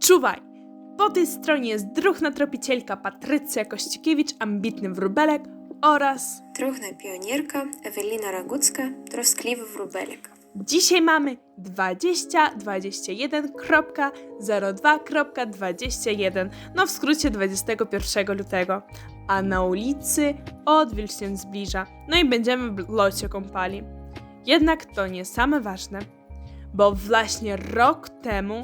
Czuwaj! Po tej stronie jest druhna tropicielka Patrycja Kościkiewicz, ambitny wróbelek oraz druhna pionierka Ewelina Ragucka, troskliwy wróbelek. Dzisiaj mamy 2021.02.21, no w skrócie 21 lutego, a na ulicy odwilż się zbliża, no i będziemy w locie kąpali. Jednak to nie same ważne, bo właśnie rok temu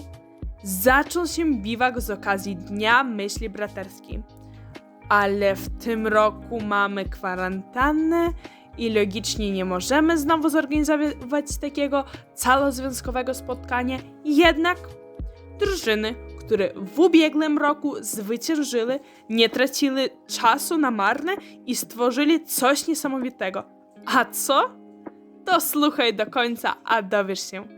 zaczął się biwak z okazji Dnia Myśli Braterskiej. Ale w tym roku mamy kwarantannę i logicznie nie możemy znowu zorganizować takiego calozwiązkowego spotkania. Jednak drużyny, które w ubiegłym roku zwyciężyły, nie traciły czasu na marne i stworzyli coś niesamowitego. A co? To słuchaj do końca, a dowiesz się.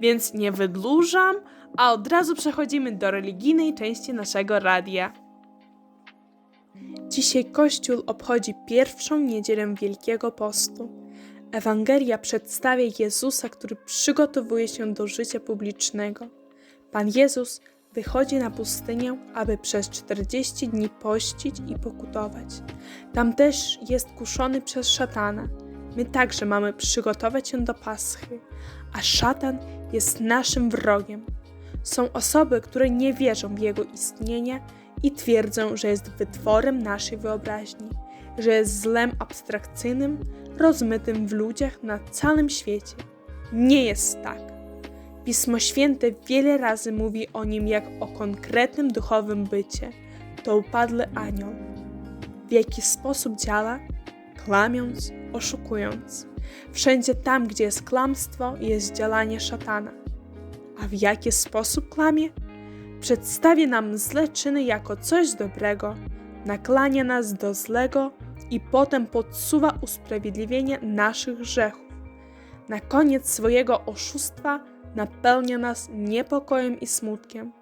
Więc nie wydłużam, a od razu przechodzimy do religijnej części naszego radia. Dzisiaj Kościół obchodzi pierwszą niedzielę Wielkiego Postu. Ewangelia przedstawia Jezusa, który przygotowuje się do życia publicznego. Pan Jezus wychodzi na pustynię, aby przez 40 dni pościć i pokutować. Tam też jest kuszony przez szatana. My także mamy przygotować się do Paschy, a szatan jest naszym wrogiem. Są osoby, które nie wierzą w jego istnienie i twierdzą, że jest wytworem naszej wyobraźni, że jest złem abstrakcyjnym, rozmytym w ludziach na całym świecie. Nie jest tak. Pismo Święte wiele razy mówi o nim jak o konkretnym duchowym bycie. To upadły anioł. W jaki sposób działa? Klamiąc, oszukując. Wszędzie tam, gdzie jest kłamstwo, jest działanie szatana. A w jaki sposób kłamie? Przedstawia nam zle czyny jako coś dobrego, naklania nas do złego i potem podsuwa usprawiedliwienie naszych grzechów. Na koniec swojego oszustwa napełnia nas niepokojem i smutkiem.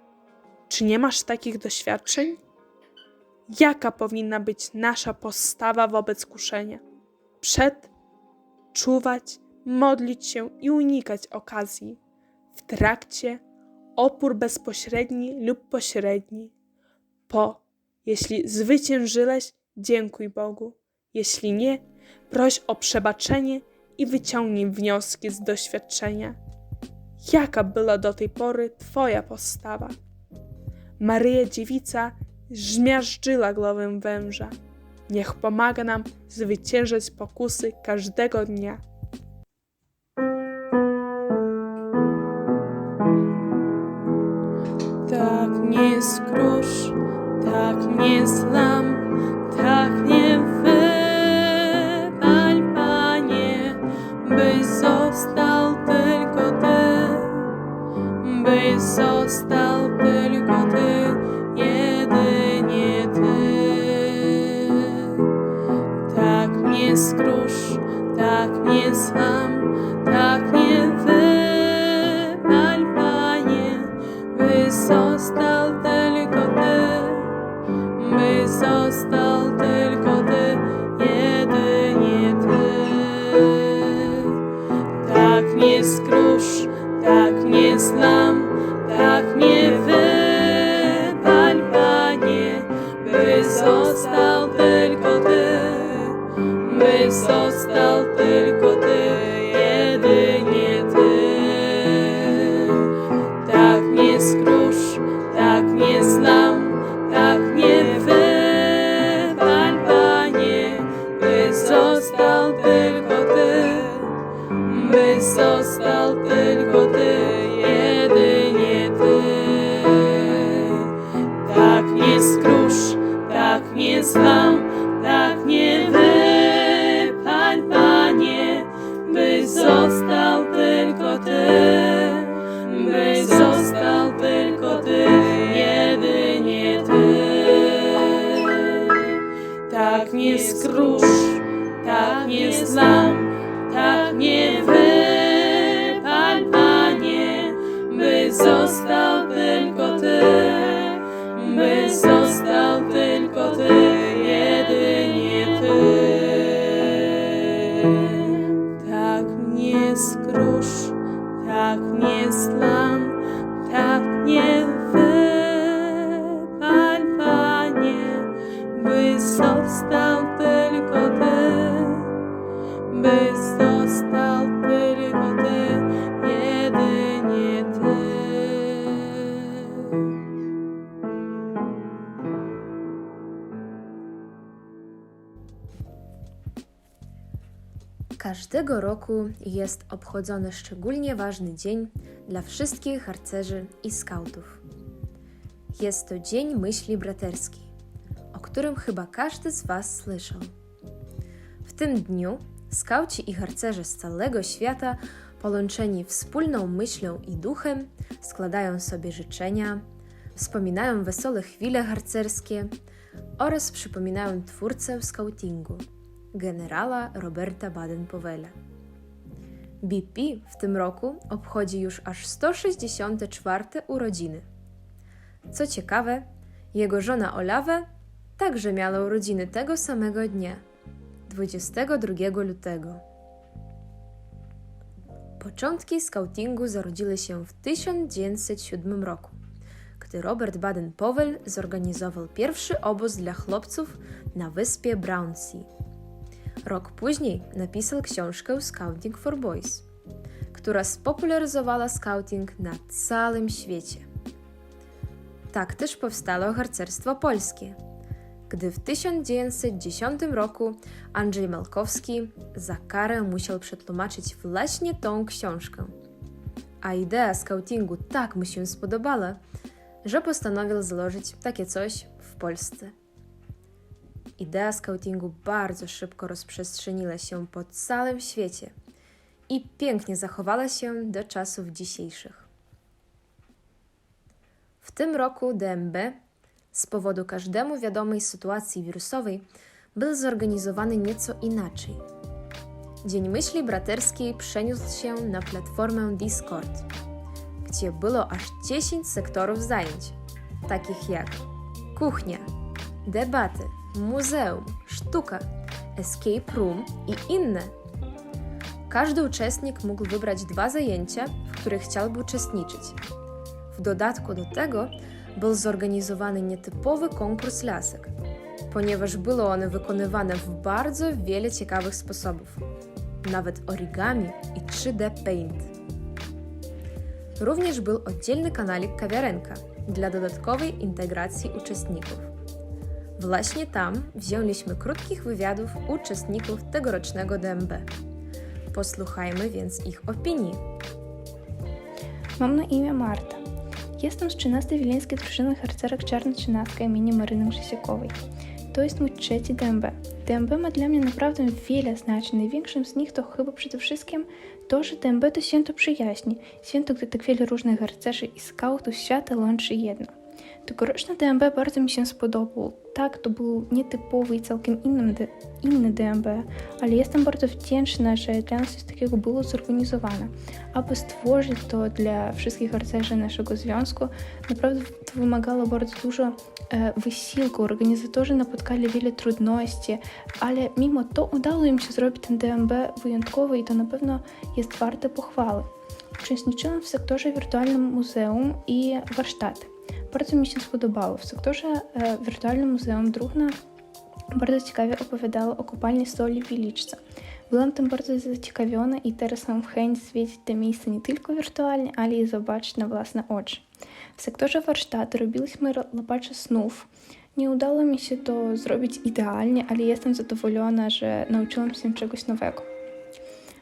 Czy nie masz takich doświadczeń? Jaka powinna być nasza postawa wobec kuszenia? Przed, czuwać, modlić się i unikać okazji. W trakcie, opór bezpośredni lub pośredni. Po, jeśli zwyciężyłeś, dziękuj Bogu. Jeśli nie, proś o przebaczenie i wyciągnij wnioski z doświadczenia. Jaka była do tej pory Twoja postawa? Maryja Dziewica zmiażdżyła głowę węża. Niech pomaga nam zwyciężyć pokusy każdego dnia. został jedynie ty. Każdego roku jest obchodzony szczególnie ważny dzień dla wszystkich harcerzy i skautów. Jest to Dzień Myśli Braterskiej, o którym chyba każdy z Was słyszał. W tym dniu skauci i harcerze z całego świata, połączeni wspólną myślą i duchem, składają sobie życzenia, wspominają wesołe chwile harcerskie oraz przypominają twórcę skautingu, generała Roberta Baden-Powella. BP w tym roku obchodzi już aż 164 urodziny. Co ciekawe, jego żona Olawa także miała urodziny tego samego dnia, 22 lutego. Początki skautingu zarodziły się w 1907 roku, gdy Robert Baden-Powell zorganizował pierwszy obóz dla chłopców na wyspie Brownsea. Rok później napisał książkę Scouting for Boys, która spopularyzowała scouting na całym świecie. Tak też powstało harcerstwo polskie, gdy w 1910 roku Andrzej Malkowski za karę musiał przetłumaczyć właśnie tą książkę. A idea scoutingu tak mu się spodobała, że postanowił założyć takie coś w Polsce. Idea scoutingu bardzo szybko rozprzestrzeniła się po całym świecie i pięknie zachowała się do czasów dzisiejszych. W tym roku DMB, z powodu każdemu wiadomej sytuacji wirusowej, był zorganizowany nieco inaczej. Dzień Myśli Braterskiej przeniósł się na platformę Discord, gdzie było aż 10 sektorów zajęć, takich jak kuchnia, debaty, muzeum, sztuka, escape room i inne. Każdy uczestnik mógł wybrać dwa zajęcia, w których chciałby uczestniczyć. W dodatku do tego był zorganizowany nietypowy konkurs lasek, ponieważ były one wykonywane w bardzo wiele ciekawych sposobów, nawet origami i 3D Paint. Również był oddzielny kanalik Kawiarenka dla dodatkowej integracji uczestników. Właśnie tam wzięliśmy krótkich wywiadów uczestników tegorocznego DMB. Posłuchajmy więc ich opinii. Mam na imię Marta. Jestem z 13 Wileńskiej drużyny harcerek Czarna Trzynastka imienia Maryny Grzesiakowej. To jest mój trzeci DMB. DMB ma dla mnie naprawdę wiele znaczeń. Największym z nich to chyba przede wszystkim to, że DMB to święto przyjaźni. Święto, gdy tak wiele różnych harcerzy i skautów świata łączy jedno. Tegoroczny DMB bardzo mi się spodobał. Tak, to był nietypowy i całkiem inny, inny DMB, ale jestem bardzo wdzięczna, że dla nas coś takiego było zorganizowane. Aby stworzyć to dla wszystkich harcerzy naszego związku, naprawdę to wymagało bardzo dużo e, wysiłku. Organizatorzy napotkali wiele trudności, ale mimo to udało im się zrobić ten DMB wyjątkowy i to na pewno jest warte pochwały. Uczestniczyłam w sektorze wirtualnym muzeum i warsztaty. Bardzo mi się spodobało. W sektorze e, wirtualnym muzeum Druhna bardzo ciekawie opowiadała o kopalni soli w Wiliczce. Byłam tam bardzo zaciekawiona i teraz mam chęć zwiedzić to miejsce nie tylko wirtualnie, ale i zobaczyć na własne oczy. W sektorze warsztatu robiliśmy ro- snów. Nie udało mi się to zrobić idealnie, ale jestem zadowolona, że nauczyłam się czegoś nowego.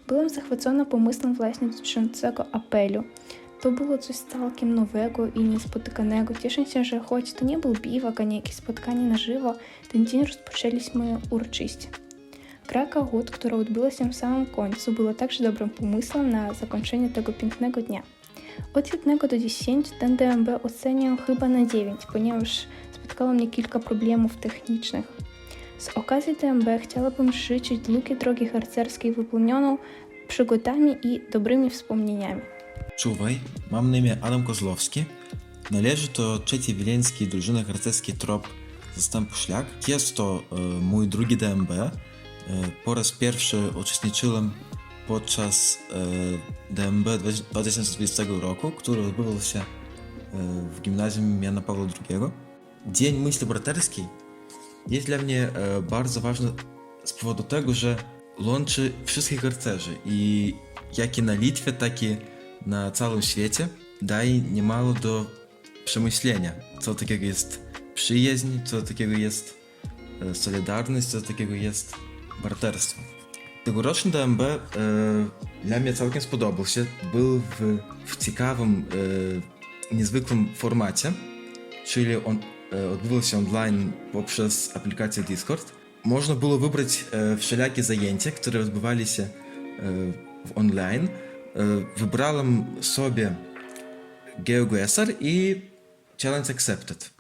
Byłam zachwycona pomysłem właśnie dotyczącego apelu. To było coś całkiem nowego i niespotykanego. Cieszę się, że choć to nie był biwak, a nie jakieś spotkanie na żywo, ten dzień rozpoczęliśmy uroczyście. Gra Kahoot, która odbyła się w samym końcu, była także dobrym pomysłem na zakończenie tego pięknego dnia. Od 1 do 10 ten DMB oceniam chyba na 9, ponieważ spotkało mnie kilka problemów technicznych. Z okazji DMB chciałabym życzyć długiej drogi harcerskiej wypełnioną przygodami i dobrymi wspomnieniami. Czuwaj, mam na imię Adam Kozłowski. Należy do trzeciej wileńskiej drużyny harcerskiej TROP Zastępu Szlak. Jest to e, mój drugi DMB. E, po raz pierwszy uczestniczyłem podczas e, DMB 2020 roku, który odbywał się e, w gimnazjum Jana Pawła II. Dzień Myśli Braterskiej jest dla mnie e, bardzo ważny z powodu tego, że łączy wszystkich harcerzy i jak i na Litwie, tak i na całym świecie daje niemało do przemyślenia, co takiego jest przyjaźń, co takiego jest e, solidarność, co takiego jest braterstwo. Tegoroczny DMB e, dla mnie całkiem spodobał się. Był w, w ciekawym, e, niezwykłym formacie, czyli on e, odbywał się online poprzez aplikację Discord. Można było wybrać e, wszelakie zajęcia, które odbywali się e, w online. E, wybrałem sobie GeoGuessr i Challenge Accepted.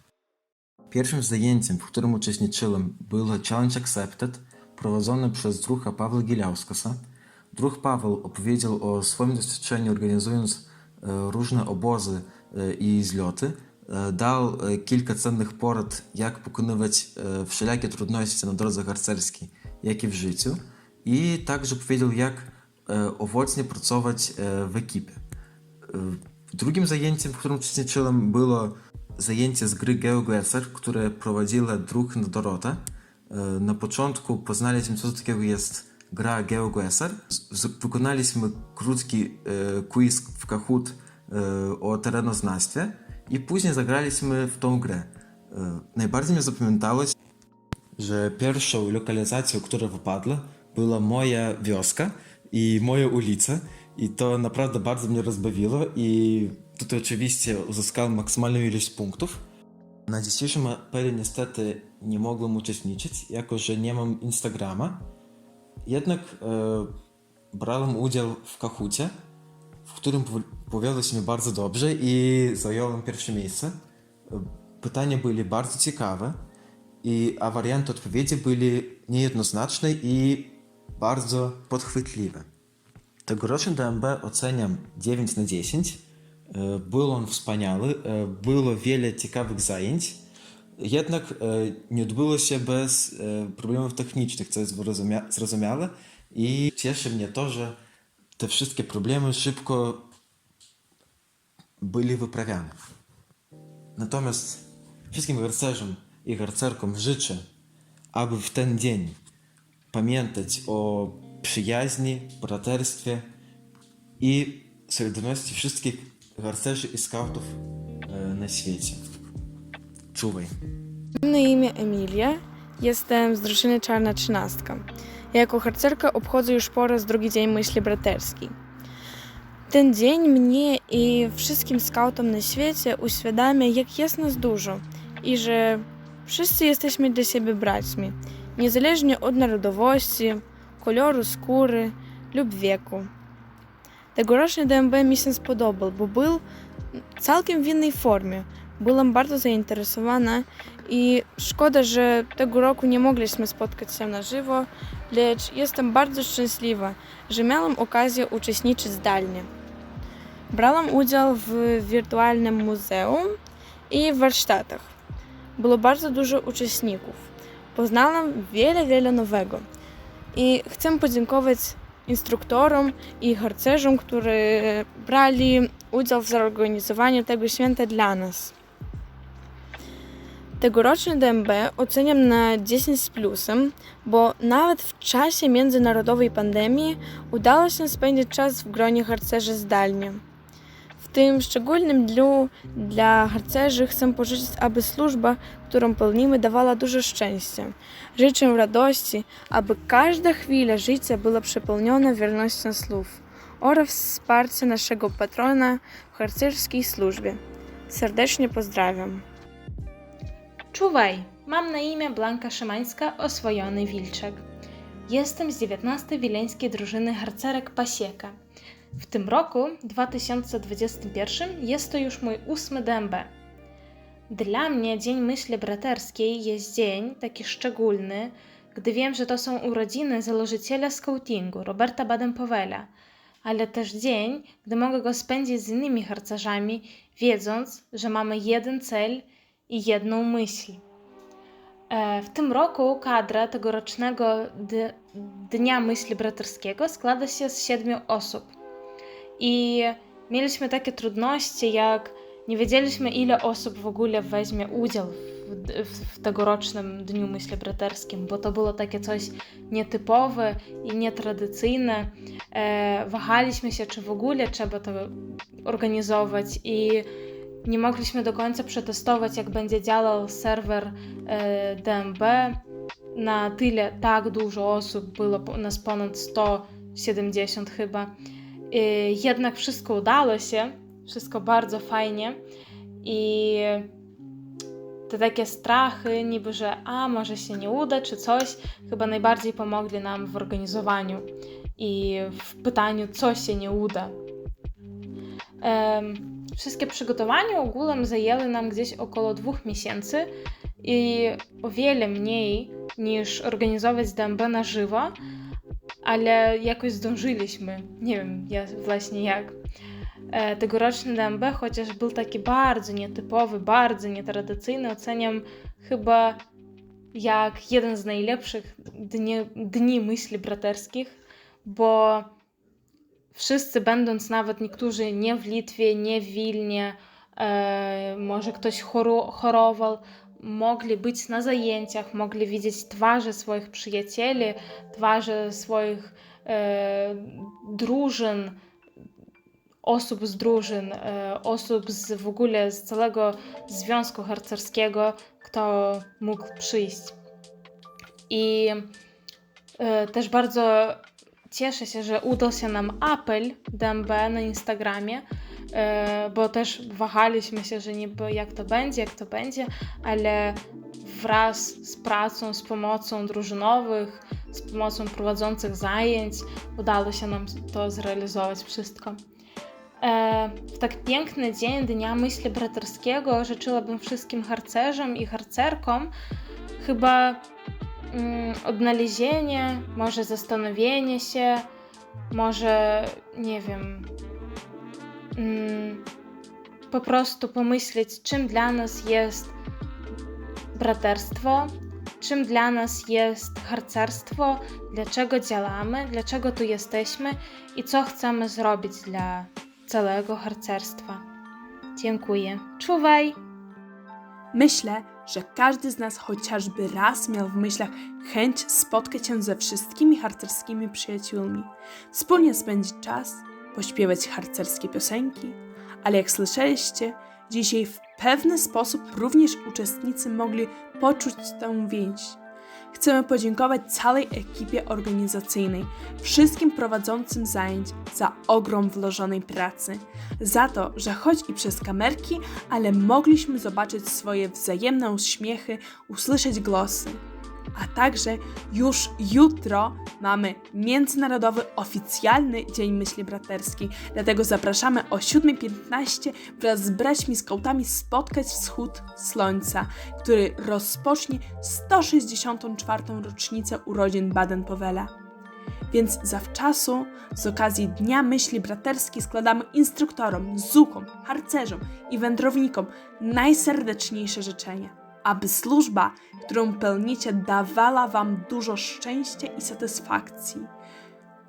Pierwszym zajęciem, w którym uczestniczyłem, było Challenge Accepted, prowadzone przez druha Pawła Gieliauskasa. Druh Paweł opowiedział o swoim doświadczeniu organizując e, różne obozy e, i zloty. Dał kilka cennych porad, jak pokonywać wszelakie trudności na drodze harcerskiej, jak i w życiu. I także powiedział, jak owocnie pracować e, w ekipie. E, Drugim zajęciem, w którym uczestniczyłem, było zajęcie z gry GeoGuessr, które prowadziła druh Dorota. E, Na początku poznaliśmy, co takiego jest gra GeoGuessr. Wykonaliśmy krótki e, quiz w Kahoot e, o terenoznawstwie i później zagraliśmy w tą grę. E, Najbardziej mnie zapamiętało, że pierwszą lokalizacją, która wypadła, była moja wioska i moja ulica. I to naprawdę bardzo mnie rozbawiło i tutaj oczywiście uzyskałem maksymalną ilość punktów. Na dzisiejszym apelu niestety nie mogłem uczestniczyć, jako że nie mam Instagrama. Jednak e, brałem udział w Kahucie, w którym pow- powiodło się bardzo dobrze i zająłem pierwsze miejsce. Pytania były bardzo ciekawe, i, a warianty odpowiedzi byli niejednoznaczne i bardzo podchwytliwe. Tegoroczny DMB oceniam 9 na 10. E, Był on wspaniały, e, było wiele ciekawych zajęć, jednak e, nie odbyło się bez problemów technicznych, co jest zrozumia- zrozumiałe i cieszy mnie to, że te wszystkie problemy szybko byli wyprawiane. Natomiast wszystkim harcerzom i harcerkom życzę, aby w ten dzień pamiętać o przyjaźni, braterstwie i solidarności wszystkich harcerzy i skautów e, na świecie. Czuwaj. Mam na imię Emilia, jestem z drużyny Czarna Trzynastka. Jako harcerka obchodzę już po raz drugi dzień myśli braterskiej. Ten dzień mnie i wszystkim skautom na świecie uświadamia, jak jest nas dużo i że wszyscy jesteśmy dla siebie braćmi, niezależnie od narodowości, koloru skóry lub wieku. Tegoroczny DMB mi się spodobał, bo był całkiem w innej formie. Byłam bardzo zainteresowana i szkoda, że tego roku nie mogliśmy spotkać się na żywo, lecz jestem bardzo szczęśliwa, że miałam okazję uczestniczyć zdalnie. Brałam udział w wirtualnym muzeum i warsztatach. Było bardzo dużo uczestników. Poznałam wiele, wiele nowego. I chcę podziękować instruktorom i harcerzom, którzy brali udział w zorganizowaniu tego święta dla nas. Tegoroczny DMB oceniam na 10 z plusem, bo nawet w czasie międzynarodowej pandemii udało się spędzić czas w gronie harcerzy zdalnie. Tym szczególnym dniu dla harcerzy chcę pożyczyć, aby służba, którą pełnimy, dawała dużo szczęścia. Życzę radości, aby każda chwila życia była przepełniona wiernością słów oraz wsparcia naszego patrona w harcerskiej służbie. Serdecznie pozdrawiam. Czuwaj! Mam na imię Blanka Szymańska, oswojony Wilczek. Jestem z 19 wileńskiej drużyny harcerek Pasieka. W tym roku, 2021, jest to już mój ósmy DMB. Dla mnie Dzień Myśli Braterskiej jest dzień taki szczególny, gdy wiem, że to są urodziny założyciela skautingu Roberta Baden-Powella, ale też dzień, gdy mogę go spędzić z innymi harcerzami, wiedząc, że mamy jeden cel i jedną myśl. E, W tym roku kadra tegorocznego Dnia Myśli Braterskiego składa się z siedmiu osób. I mieliśmy takie trudności, jak nie wiedzieliśmy, ile osób w ogóle weźmie udział w, w, w tegorocznym Dniu Myśli Braterskim, bo to było takie coś nietypowe i nietradycyjne. E, wahaliśmy się, czy w ogóle trzeba to organizować i nie mogliśmy do końca przetestować, jak będzie działał serwer e, DMB, na tyle tak dużo osób, było nas ponad 170 chyba. I jednak wszystko udało się, wszystko bardzo fajnie i te takie strachy, niby, że a może się nie uda, czy coś, chyba najbardziej pomogli nam w organizowaniu i w pytaniu, co się nie uda. Wszystkie przygotowania ogółem zajęły nam gdzieś około dwóch miesięcy i o wiele mniej niż organizować DMB na żywo, ale jakoś zdążyliśmy. Nie wiem ja właśnie jak. E, Tegoroczny DMB, chociaż był taki bardzo nietypowy, bardzo nietradycyjny, oceniam chyba jak jeden z najlepszych dni, dni myśli braterskich, bo wszyscy, będąc nawet niektórzy nie w Litwie, nie w Wilnie, e, może ktoś choro, chorował, mogli być na zajęciach, mogli widzieć twarze swoich przyjacieli, twarze swoich e, drużyn, osób z drużyn, e, osób z w ogóle z całego związku harcerskiego, kto mógł przyjść. I e, też bardzo cieszę się, że udał się nam apel DMB na Instagramie, bo też wahaliśmy się, że niby jak to będzie, jak to będzie, ale wraz z pracą, z pomocą drużynowych, z pomocą prowadzących zajęć udało się nam to zrealizować wszystko. E, W tak piękny dzień Dnia Myśli Braterskiego życzyłabym wszystkim harcerzom i harcerkom chyba mm, odnalezienie, może zastanowienie się, może nie wiem, po prostu pomyśleć, czym dla nas jest braterstwo, czym dla nas jest harcerstwo, dlaczego działamy, dlaczego tu jesteśmy i co chcemy zrobić dla całego harcerstwa. Dziękuję. Czuwaj! Myślę, że każdy z nas chociażby raz miał w myślach chęć spotkać się ze wszystkimi harcerskimi przyjaciółmi, wspólnie spędzić czas, pośpiewać harcerskie piosenki, ale jak słyszeliście, dzisiaj w pewny sposób również uczestnicy mogli poczuć tę więź. Chcemy podziękować całej ekipie organizacyjnej, wszystkim prowadzącym zajęć za ogrom włożonej pracy, za to, że choć i przez kamerki, ale mogliśmy zobaczyć swoje wzajemne uśmiechy, usłyszeć głosy. A także już jutro mamy Międzynarodowy Oficjalny Dzień Myśli Braterskiej, dlatego zapraszamy o 7.15 wraz z braćmi skautami spotkać wschód słońca, który rozpocznie 164. rocznicę urodzin Baden-Powella. Więc zawczasu, z okazji Dnia Myśli Braterskiej, składamy instruktorom, zukom, harcerzom i wędrownikom najserdeczniejsze życzenia, aby służba, którą pełnicie, dawała Wam dużo szczęścia i satysfakcji,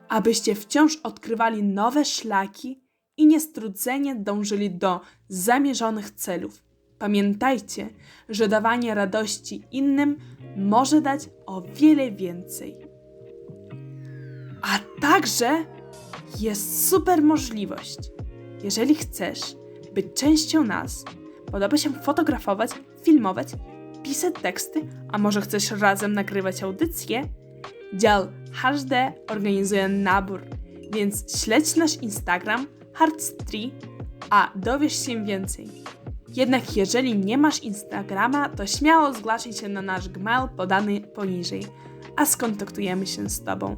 abyście wciąż odkrywali nowe szlaki i niestrudzenie dążyli do zamierzonych celów. Pamiętajcie, że dawanie radości innym może dać o wiele więcej. A także jest super możliwość. Jeżeli chcesz być częścią nas, podoba się fotografować, filmować, pisać teksty, a może chcesz razem nagrywać audycje? Dział HD organizuje nabór, więc śledź nasz Instagram Hearts3, a dowiesz się więcej. Jednak jeżeli nie masz Instagrama, to śmiało zgłaszaj się na nasz gmail podany poniżej, a skontaktujemy się z Tobą.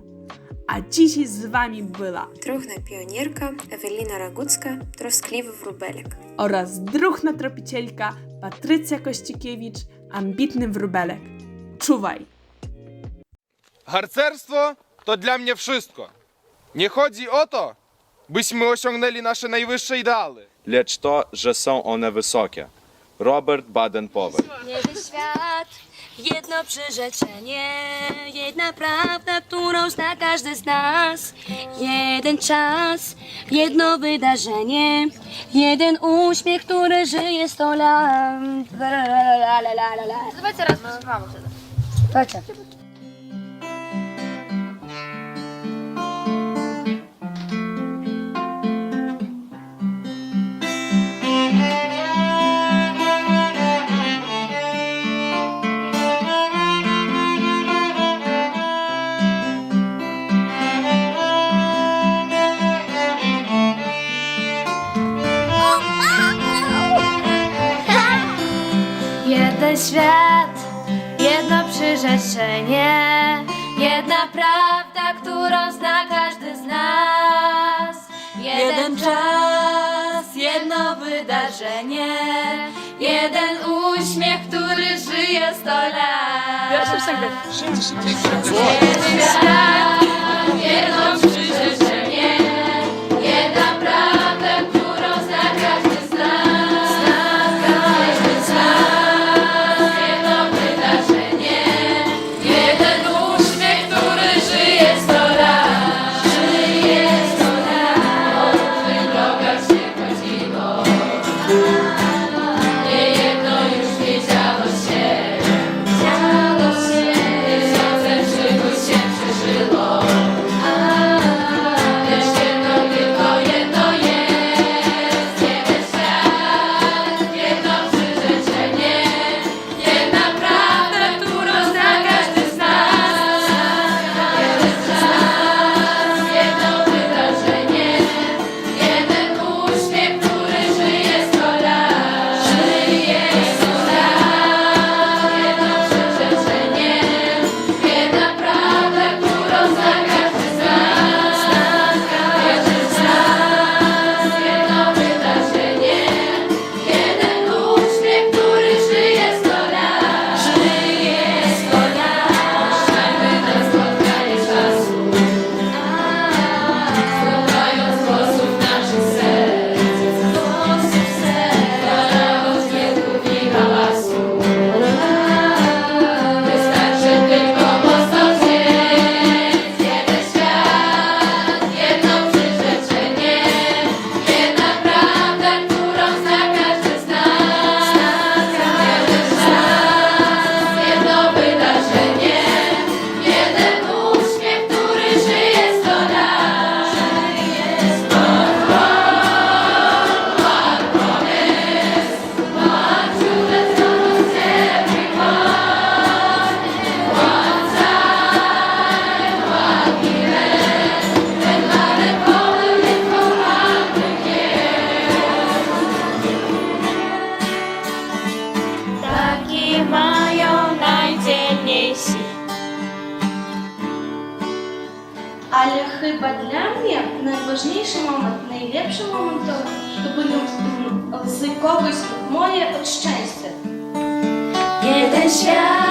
A dzisiaj z Wami była druhna pionierka Ewelina Ragucka, troskliwy wróbelek oraz druhna tropicielka Patrycja Kościkiewicz, ambitny wróbelek. Czuwaj! Harcerstwo to dla mnie wszystko. Nie chodzi o to, byśmy osiągnęli nasze najwyższe ideały. lecz to, że są one wysokie. Robert Baden-Powell. Jeden świat, Jedno przyrzeczenie, jedna prawda, którą zna każdy z nas. Jeden czas, jedno wydarzenie, jeden uśmiech, który żyje sto lat. Zobaczcie raz, mam wtedy. Jeden świat, jedno przyrzeczenie, jedna prawda, którą zna każdy z nas. Jeden, jeden czas, jedno wydarzenie, jeden uśmiech, który żyje sto lat. Jeden świat, jedno przyrzeczenie. знайде шлях.